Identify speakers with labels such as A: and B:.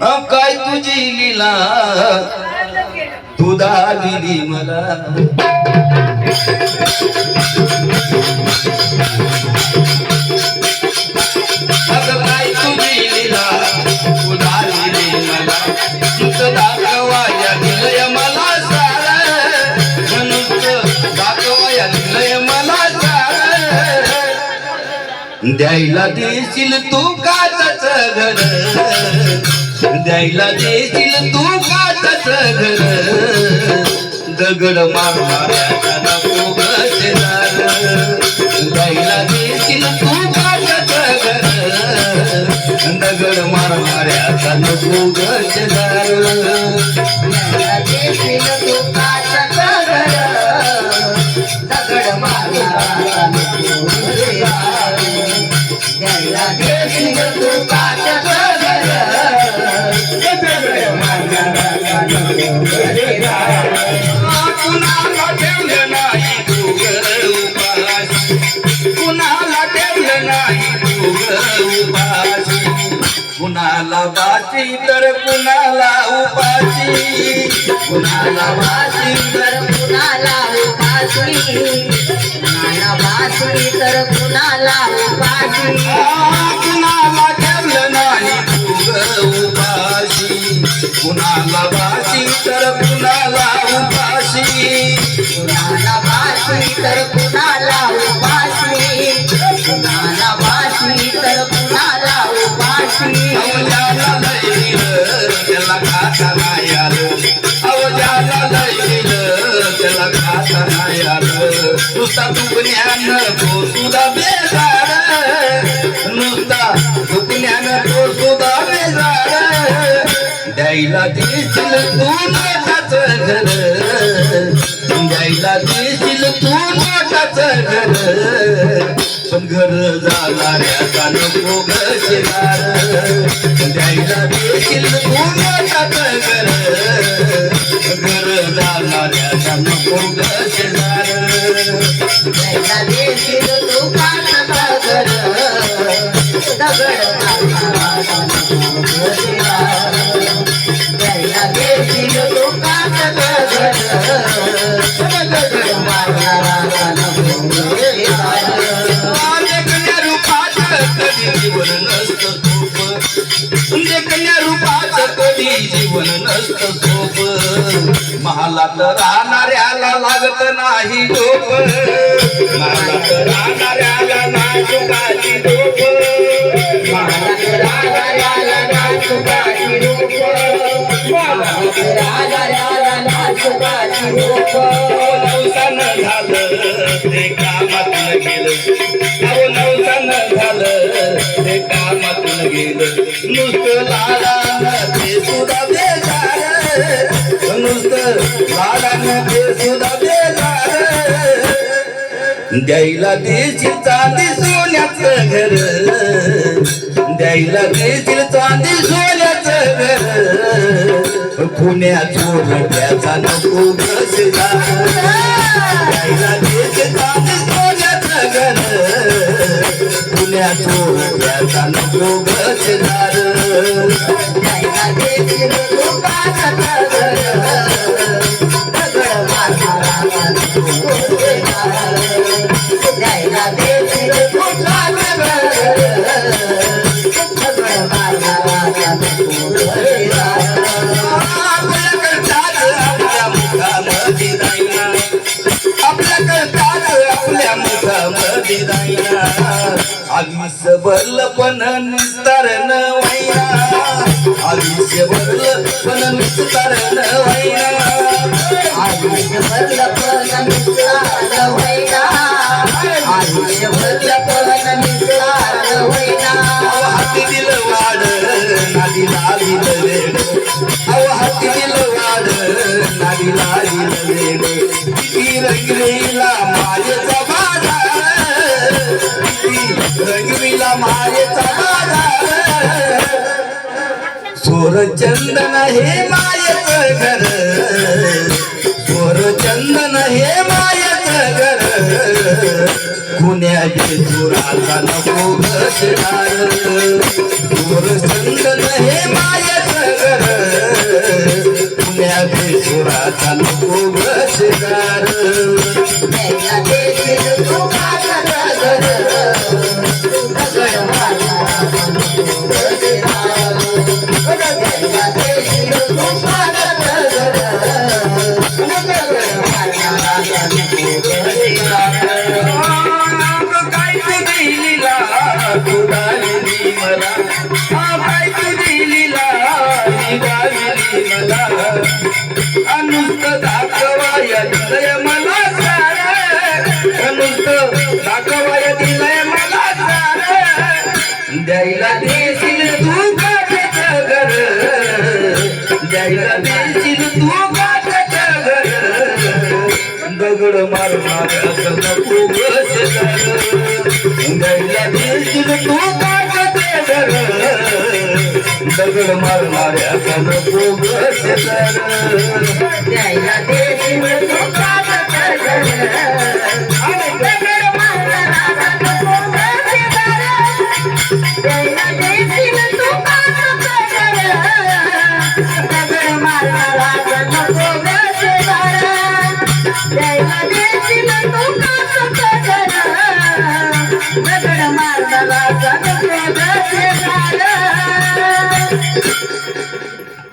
A: अ, काय तुझी लिला? तू दाली मला. अगं काय तुझी लीला? तू दाली मला. नुसतं दाखवाया दिलंय मला सारं. नुसतं दाखवाया दिलंय मला सारं. द्यायला देशील तू काचाच घर द्यायला देशील तू काचाच घर? दगड मारणाऱ्याचा नको द्यायला देशील तू काचाच घर? दगड मारणाऱ्याचा नको गजदार कुणाला बाची तर कुणाला उपाशी. कुणाला बाची
B: तर बाशी तर कुणाला उपाशी?
A: कुणाला ठेवलं नाही तू ग उपाशी? कुणाला बाशी तर कुणाला उपाशी?
B: कुणाला बाशी तर कुणाला उपाशी? कुणाला बाशी तर कुणाला उपाशी?
A: अवजाला लैल त्याला खाता नाही आलं. अवजाला लैल त्याला आलं नुसता दुखण्यानं तो सुद्धा बेजार. नुसता दुखण्यानं तो सुद्धा बेजार. द्यायला दिसल तू मोठाच घर. द्यायला दिसल तू मोठाच घर. पण घर जाणाऱ्याचा नको गशेदार द्यायला दिसल तू मोठाच घर. जीवन नसतं सोप महालात राहणाऱ्याला लागत नाही झोप महालात राहणाऱ्याला नाही झोप डोप नवसानं झालं ते कामातून गेलं. अहो नवसानं झालं ते कामातून गेलं. नुसतं लाडानं ते सुद्धा बेजार. नुसतं लाडानं ते सुद्धा बेजार. द्यायला देशील चांदी सोन्याचं घर. द्यायला देशील चांदी सोन्याचं घर. पुण्या चोरट्याचा नको घसला. द्यायला देशील चांदी सोन्याचं घर चोरट्याचा नको. व्हायना आयुष्य भरलं पण निस्तार न व्हायना अहो हाती दिलं वाढ नादी लाविलं वेड अहो हाती दिलं वाढ नादी लाविलं वेड किती रंगलेला मायेचा बाजार किती रंगविला मायेचा चंदन हे मायक घर. मोर चंदन हे मायक घर. कुण्याचे चुराचा नको घसणार. मोर चंदन हे
B: मायक घर. कुण्याचे चुराचा नको घसणार. द्यायला देशील तू दगड मारणार नको
A: बस द्यायला दगड मारणार नको
B: बस